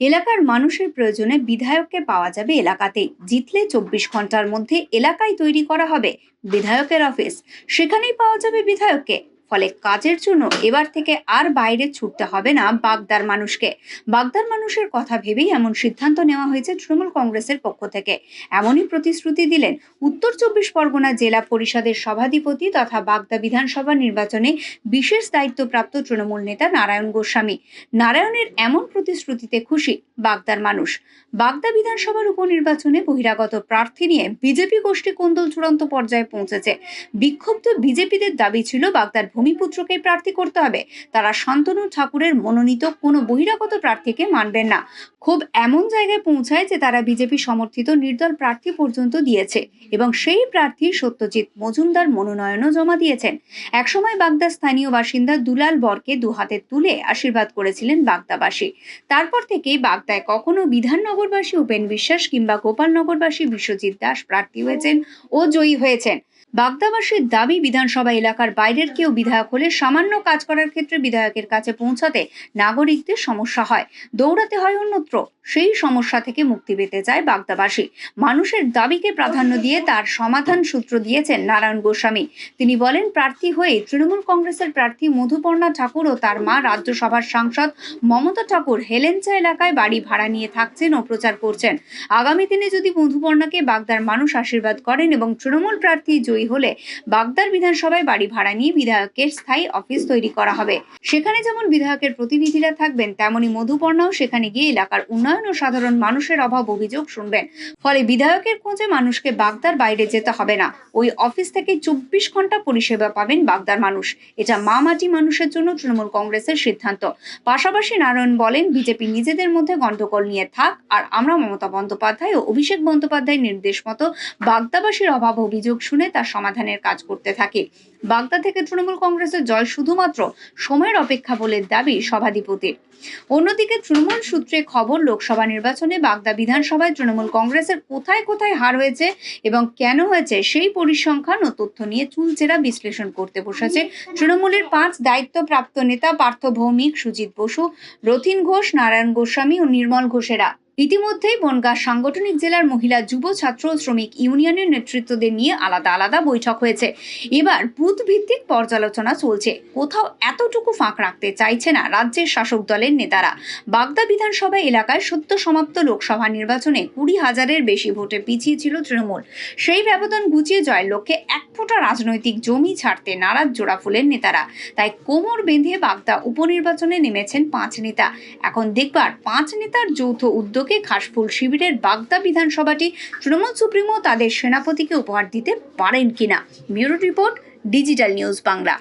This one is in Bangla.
এলাকার মানুষের প্রয়োজনে বিধায়ককে পাওয়া যাবে এলাকাতে। জিতলে চব্বিশ ঘণ্টার মধ্যে এলাকায় তৈরি করা হবে বিধায়কের অফিস। সেখানেই পাওয়া যাবে বিধায়ককে। ফলে কাজের জন্য এবার থেকে আর বাইরে ছুটতে হবে না বাগদার মানুষকে। বাগদার মানুষের কথা ভেবেই এমন সিদ্ধান্ত নেওয়া হয়েছে তৃণমূল কংগ্রেসের পক্ষ থেকে। এমনই প্রতিশ্রুতি দিলেন উত্তর চব্বিশ পরগনা জেলা পরিষদের সভাধিপতি তথা বাগদা বিধানসভা নির্বাচনে বিশেষ দায়িত্বপ্রাপ্ত তৃণমূল নেতা নারায়ণ গোস্বামী। নারায়ণের এমন প্রতিশ্রুতিতে খুশি বাগদার মানুষ। বাগদা বিধানসভার উপনির্বাচনে বহিরাগত প্রার্থী নিয়ে বিজেপি গোষ্ঠী কোন্দল চূড়ান্ত পর্যায়ে পৌঁছেছে। বিক্ষুব্ধ বিজেপিদের দাবি ছিল বাগদার ভূমিপুত্রকে প্রার্থী করতে হবে। তারা শান্তনু ঠাকুরের মনোনীত কোনো বহিরাগত প্রার্থীকে মানবেন না। খুব এমন জায়গায় পৌঁছায় যে তারা বিজেপি সমর্থিত নির্দল প্রার্থী পর্যন্ত দিয়েছে এবং সেই প্রার্থী সত্যজিৎ মজুমদার মনোনয়নও জমা দিয়েছেন। একসময় বাগদা স্থানীয় বাসিন্দা দুলাল বরকে দুহাতে তুলে আশীর্বাদ করেছিলেন বাগদাবাসী। তারপর থেকেই বাগদায় কখনো বিধাননগরবাসী উপেন বিশ্বাস কিংবা গোপালনগরবাসী বিশ্বজিৎ দাস প্রার্থী হয়েছেন ও জয়ী হয়েছেন। বাগদাবাসীর দাবি, বিধানসভা এলাকার বাইরের কেউ বিধায়ক হলে সামান্য কাজ করার ক্ষেত্রে বিধায়কের কাছে পৌঁছাতে নাগরিকদের সমস্যা হয়। দৌড়াতে হয় অন্যত্র। সেই সমস্যা থেকে মুক্তি পেতে চায় বাগদাবাসী। মানুষের দাবিকে প্রাধান্য দিয়ে তার সমাধান সূত্র দিয়েছেন নারায়ণ গোস্বামী। তিনি বলেন, প্রার্থী হয়ে তৃণমূল কংগ্রেসের প্রার্থী মধুপর্ণা ঠাকুর ও তার মা রাজ্যসভার সাংসদ মমতা ঠাকুর হেলেঞ্চা এলাকায় বাড়ি ভাড়া নিয়ে থাকছেন ও প্রচার করছেন। আগামী দিনে যদি মধুপর্ণাকে বাগদার মানুষ আশীর্বাদ করেন এবং তৃণমূল প্রার্থী জয়ী হলে বাগদার বিধানসভায় বাড়ি ভাড়া নিয়ে বিধায়কের স্থায়ী অফিস তৈরি করা হবে। সেখানে যেমন বিধায়কের প্রতিনিধিরা থাকবেন, তেমনি মধুপর্ণাও সেখানে গিয়ে এলাকার উন্নয়ন ও সাধারণ মানুষের অভাব অভিযোগ শুনবেন। ফলে বিধায়কের খোঁজে মানুষকে বাগদার বাইরে যেতে হবে না। ওই অফিস থেকে চব্বিশ ঘণ্টা পরিষেবা পাবেন বাগদার মানুষ। এটা মা মাটি মানুষের জন্য তৃণমূল কংগ্রেসের সিদ্ধান্ত। পাশাপাশি নারায়ণ বলেন, বিজেপি নিজেদের মধ্যে গন্ডগোল নিয়ে থাক, আর আমরা মমতা বন্দ্যোপাধ্যায় ও অভিষেক বন্দ্যোপাধ্যায়ের নির্দেশ মতো বাগদাবাসীর অভাব অভিযোগ শুনে তার সমাধানের কাজ করতে থাকি। বাগদা থেকে তৃণমূল কংগ্রেসের জয় শুধুমাত্র সময়ের অপেক্ষা বলে দাবি সভাধিপতির। অন্যদিকে তৃণমূল সূত্রে খবর, লোকসভা নির্বাচনে বাগদা বিধানসভায় তৃণমূল কংগ্রেসের কোথায় কোথায় হার হয়েছে এবং কেন হয়েছে সেই পরিসংখ্যান ও তথ্য নিয়ে চুলচেরা বিশ্লেষণ করতে বসেছে তৃণমূলের পাঁচ দায়িত্বপ্রাপ্ত নেতা পার্থ ভৌমিক, সুজিত বসু, রথিন ঘোষ, নারায়ণ গোস্বামী ও নির্মল ঘোষেরা। ইতিমধ্যেই বনগাঁ সাংগঠনিক জেলার মহিলা যুব ছাত্র শ্রমিক ইউনিয়নের নেতৃত্বদের নিয়ে আলাদা আলাদা বৈঠক হয়েছে। এবার বুথ ভিত্তিক পর্যালোচনা চলছে। কোথাও এতটুকু ফাঁক রাখতে চাইছে না রাজ্যের শাসক দলের নেতারা। বাগদা বিধানসভা এলাকায় সত্য সমাপ্ত লোকসভা নির্বাচনে কুড়ি হাজারের বেশি ভোটে পিছিয়ে ছিল তৃণমূল। সেই ব্যবধান গুছিয়ে জয়ের লক্ষ্যে এক ফোঁটা রাজনৈতিক জমি ছাড়তে নারাজ জোড়াফুলের নেতারা। তাই কোমর বেঁধে বাগদা উপনির্বাচনে নেমেছেন পাঁচ নেতা। এখন দেখবার পাঁচ নেতার যৌথ উদ্যোগে ঘাসফুল শিবিরের বাগদা বিধানসভাটি তৃণমূল সুপ্রিমো তাদের সেনাপতিকে উপহার দিতে পারেন কিনা? Bureau report, digital news Bangla.